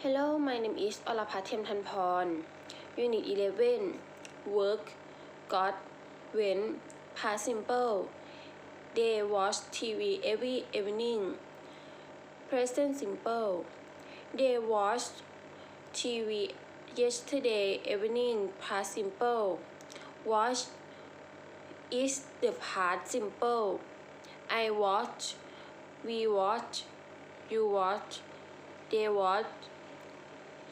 Hello, my name is Olapat Thanporn. Unit 11 Work. Got When. Past Simple. They watch TV every evening. Present Simple. They watched TV yesterday evening. Past Simple. Watch is the past simple. I watch. We watch. You watch. They watch.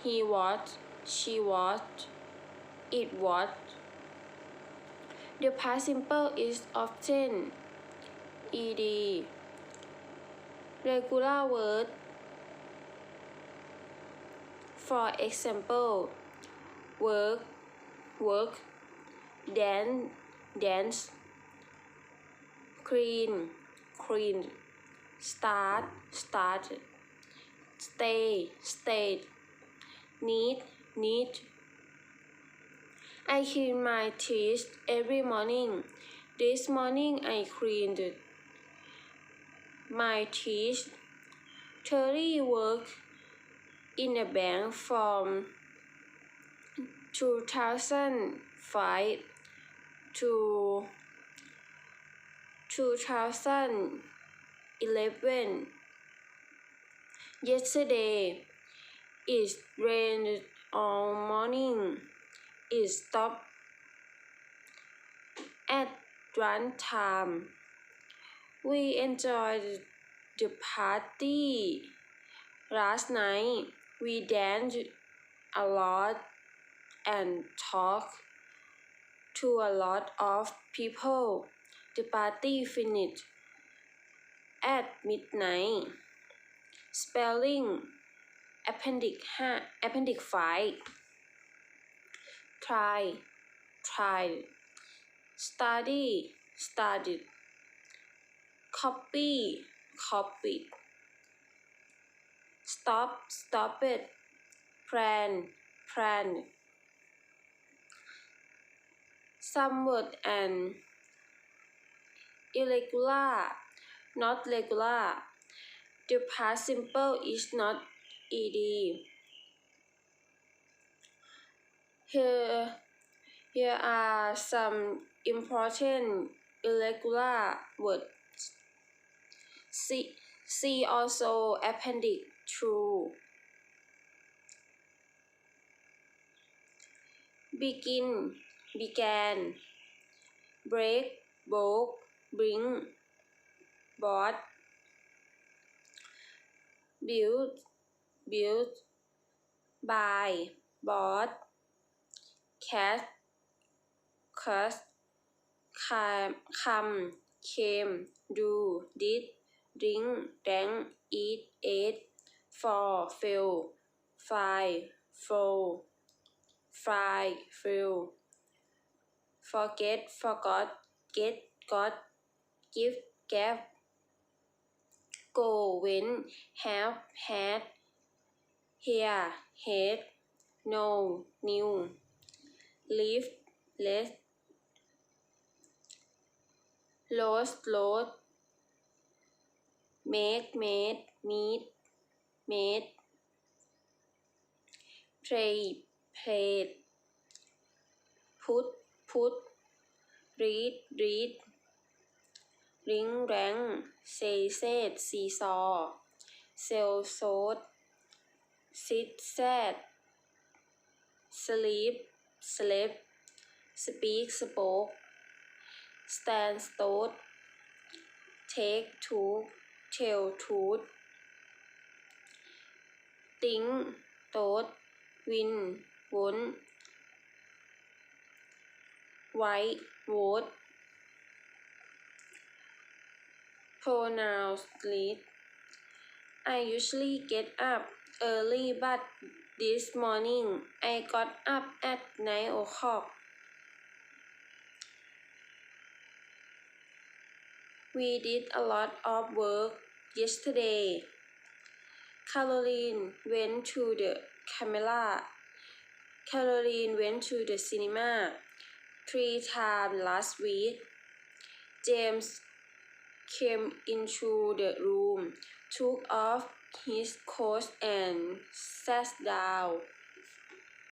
He watch She watch It watch The past simple is often ed regular word. For example work work dance dance clean clean start started stay stayed need need. I clean my teeth every morning. This morning I cleaned my teeth Terry worked in a bank from 2005 to 2011 yesterday it rained all morning it stopped at one time. We enjoyed the party. Last night we danced a lot and talked to a lot of people. The party finished at midnight. Spelling appendix 5 appendix 5 try tried study studied copy copied stop stopped plan plan some word and irregular not regular the past simple is not ed here here are some important irregular words see see also appendix 2 begin began break broke bring bought build built buy bought cat cut come came do did drink drank eat ate fall fell fly flow fly flew forget forgot get got give gave go went have had hear head know new live let lost lost make made meet made play played put put read read ring rang say said seesaw sell sold sit sat sleep slept speak spoke stand stood take took tell told think thought win won white vote pronounce lead I usually get up early but this morning I got up at 9 o'clock. We did a lot of work yesterday. Caroline went to the camera. Caroline went to the cinema three times last week. James came into the room took off his coat and sat down